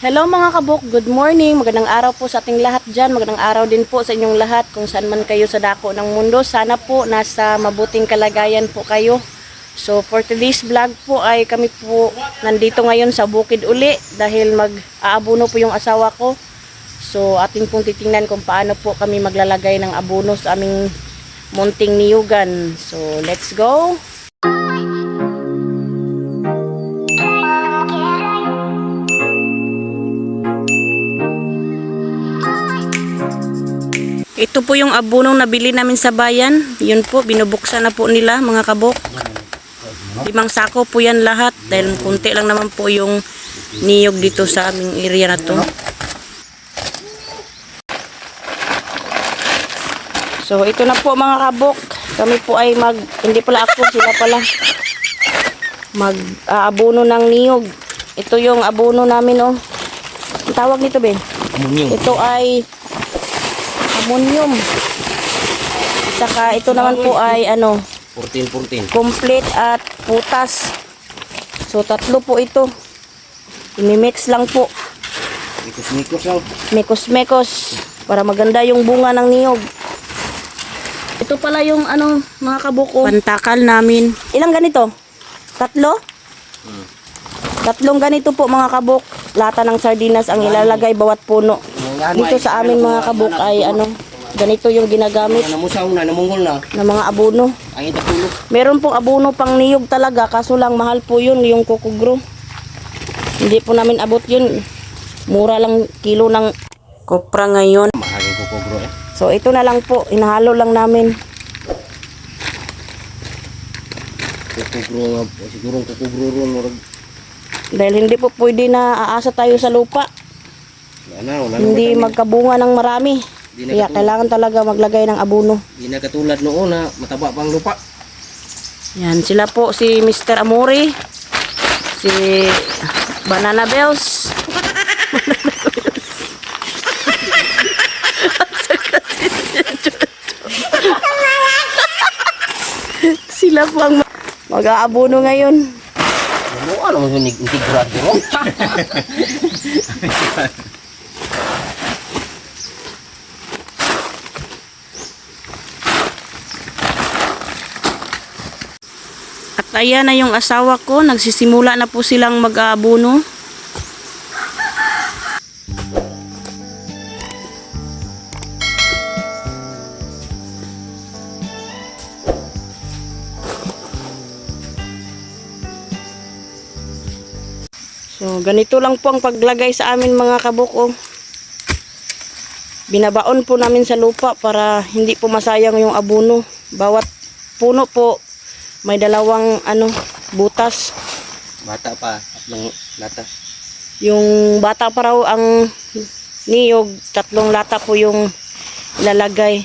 Hello mga kabuk, good morning. Magandang araw po sa ating lahat dyan. Magandang araw din po sa inyong lahat kung saan man kayo sa dako ng mundo. Sana po nasa mabuting kalagayan po kayo. So for today's vlog po ay kami po nandito ngayon sa bukid uli dahil mag-aabuno po yung asawa ko. So ating pong titingnan kung paano po kami maglalagay ng abuno sa aming munting niyugan. So let's go! Ito po yung abunong nabili namin sa bayan. Yun po, binubuksan na po nila mga kabok. Limang sako po yan lahat dahil kunti lang naman po yung niyog dito sa aming area na to. So ito na po mga kabok. Kami po ay mag, hindi pala ako, sila pala mag aabuno ng niyog. Ito yung abuno namin oh. Ang tawag nito Ben? Ito ay ammonium. Saka ito naman po ay ano, 14-14. complete at putas. So tatlo po ito. Imimix lang po. Mikos-mikos lang. Mekos-mekos para maganda yung bunga ng niyog. Ito pala yung ano, mga kabuko. Pantakal namin. Ilang ganito? Tatlo? Hmm. Tatlong ganito po mga kabuk. Lata ng sardinas ang ilalagay bawat puno. Dito sa amin mga kabuk ay ano, ganito yung ginagamit namusaw na, namungol na. ng mga abono. Ang itapulog. Meron pong abono pang niyog talaga, kaso lang mahal po yun, yung kukugro. Hindi po namin abot yun. Mura lang kilo ng kopra ngayon. Mahaling kukugro eh. So ito na lang po, inahalo lang namin. Kukugro nga po. Siguro kukugro ron. Dahil hindi po pwede na aasa tayo sa lupa. Ano, wala Hindi magkabunga ng marami. Kaya kailangan talaga maglagay ng abono. Di na katulad noon na mataba pang lupa. Yan, sila po si Mr. Amori, si Banana Bells. sila po ang ma- mag-aabono ngayon. Ano, ano yung integrado At ayan na yung asawa ko, nagsisimula na po silang mag-aabono. So, ganito lang po ang paglagay sa amin mga kabuko. Binabaon po namin sa lupa para hindi po masayang yung abono. Bawat puno po may dalawang ano butas. Bata pa. Tatlong lata. Yung bata pa raw ang niyog, tatlong lata po yung lalagay.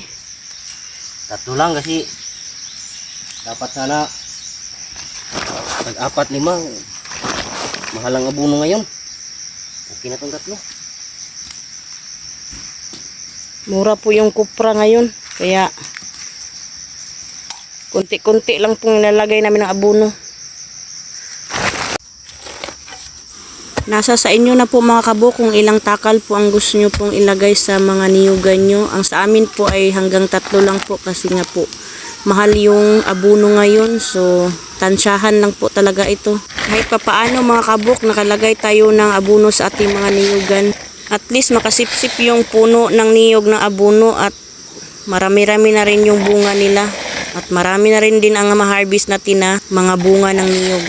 Tatlo lang kasi dapat sana pag-apat lima mahalang abuno ngayon. Okay na tong tatlo. Mura po yung kupra ngayon. Kaya kunti-kunti lang pong nilalagay namin ng abono. Nasa sa inyo na po mga kabo kung ilang takal po ang gusto nyo pong ilagay sa mga niyugan nyo. Ang sa amin po ay hanggang tatlo lang po kasi nga po mahal yung abono ngayon. So tansyahan lang po talaga ito. Kahit pa paano mga kabuk nakalagay tayo ng abono sa ating mga niyugan. At least makasipsip yung puno ng niyog ng abono at marami-rami na rin yung bunga nila. At marami na rin din ang ma-harvest natin na mga bunga ng niyog.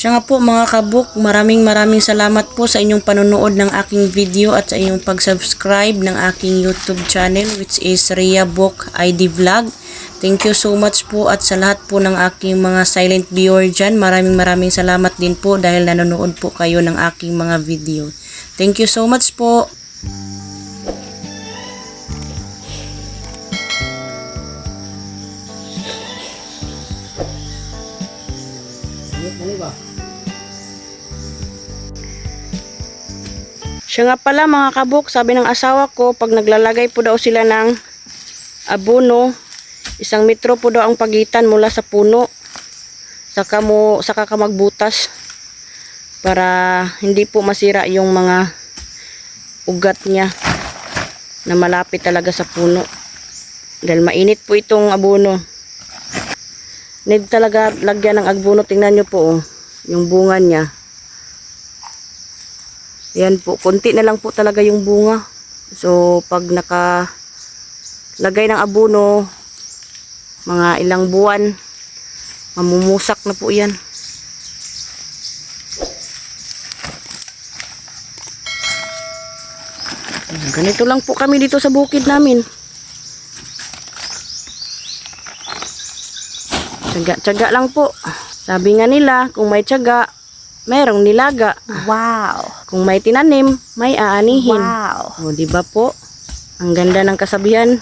Siya nga po mga kabuk, maraming maraming salamat po sa inyong panonood ng aking video at sa inyong pag-subscribe ng aking YouTube channel which is Rhea Book ID Vlog. Thank you so much po at sa lahat po ng aking mga silent viewer dyan, maraming maraming salamat din po dahil nanonood po kayo ng aking mga video. Thank you so much po. Siya nga pala mga kabuk, sabi ng asawa ko, pag naglalagay po daw sila ng abono, isang metro po daw ang pagitan mula sa puno. Saka mo, saka ka magbutas. para hindi po masira yung mga ugat niya na malapit talaga sa puno. Dahil mainit po itong abono. Need talaga lagyan ng abono. Tingnan nyo po oh, yung bunga niya. Yan po, konti na lang po talaga yung bunga. So, pag naka lagay ng abono, mga ilang buwan, mamumusak na po yan. Ganito lang po kami dito sa bukid namin. Tsaga-tsaga lang po. Sabi nga nila, kung may tsaga, merong nilaga. Wow. Kung may tinanim, may aanihin. Wow. O, di ba po? Ang ganda ng kasabihan.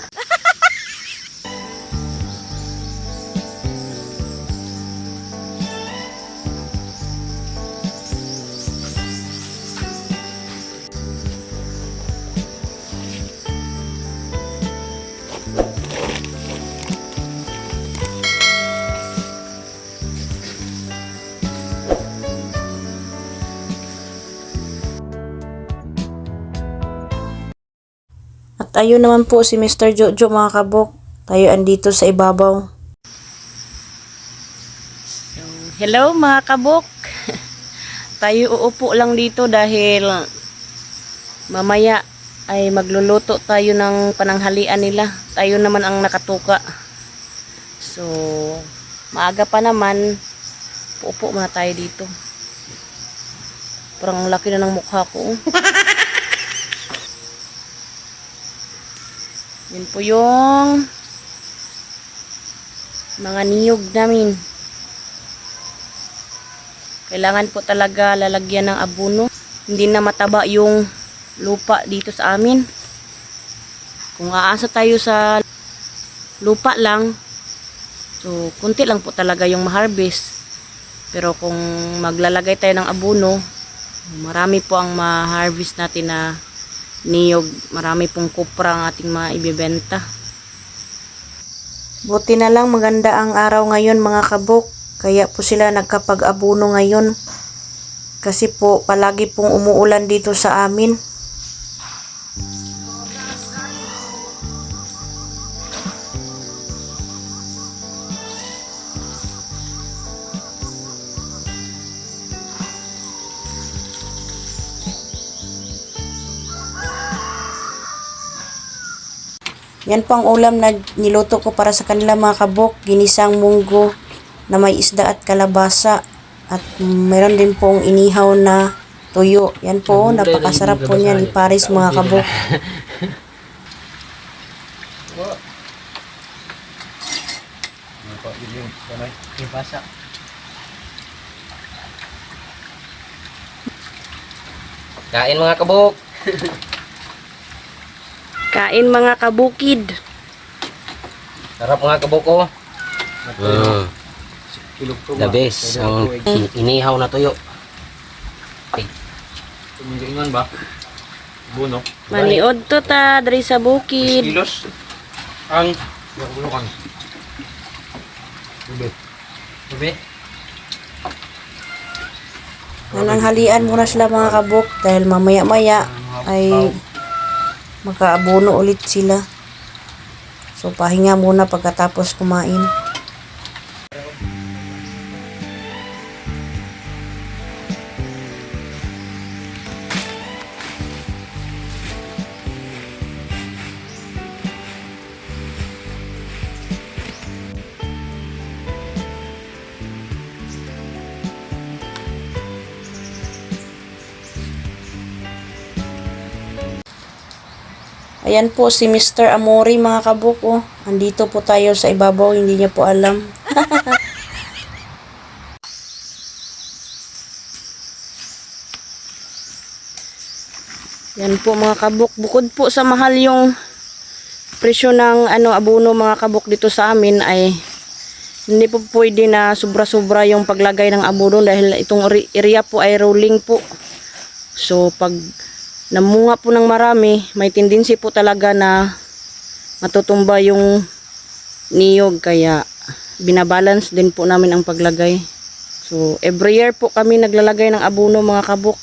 Ayun naman po si Mr. Jojo mga kabok. Tayo andito sa ibabaw. hello mga kabok. Tayo uupo lang dito dahil mamaya ay magluluto tayo ng pananghalian nila. Tayo naman ang nakatuka. So, maaga pa naman. Uupo muna tayo dito. Parang ang laki na ng mukha ko. Yun po yung mga niyog namin. Kailangan po talaga lalagyan ng abono. Hindi na mataba yung lupa dito sa amin. Kung aasa tayo sa lupa lang, so kunti lang po talaga yung ma-harvest. Pero kung maglalagay tayo ng abono, marami po ang ma-harvest natin na niyog. Marami pong kupra ang ating mga ibibenta. Buti na lang maganda ang araw ngayon mga kabok. Kaya po sila nagkapag-abuno ngayon. Kasi po palagi pong umuulan dito sa amin. Yan po ang ulam na niluto ko para sa kanila mga kabok. Ginisang munggo na may isda at kalabasa. At meron din pong inihaw na tuyo. Yan po, napakasarap po niya ni Paris mga kabok. Kain mga kabuk. Kain mga kabukid. Sarap mga kabuk ko. Mm. The best. Ang in- inihaw na tuyo. Tumingan ba? Buno. Maniod to ta, diri sa bukid. Kilos. Ang buno kan. Ube. Ube. Nananghalian muna sila mga kabok dahil mamaya-maya ay makaabono ulit sila. So pahinga muna pagkatapos kumain. Ayan po si Mr. Amori mga kabuk. Oh. Andito po tayo sa ibabaw, hindi niya po alam. Yan po mga kabuk. Bukod po sa mahal yung presyo ng ano abono mga kabuk dito sa amin ay hindi po pwede na sobra-sobra yung paglagay ng abono dahil itong area po ay rolling po. So pag namunga po ng marami, may tendency po talaga na matutumba yung niyog kaya binabalance din po namin ang paglagay. So, every year po kami naglalagay ng abono mga kabuk.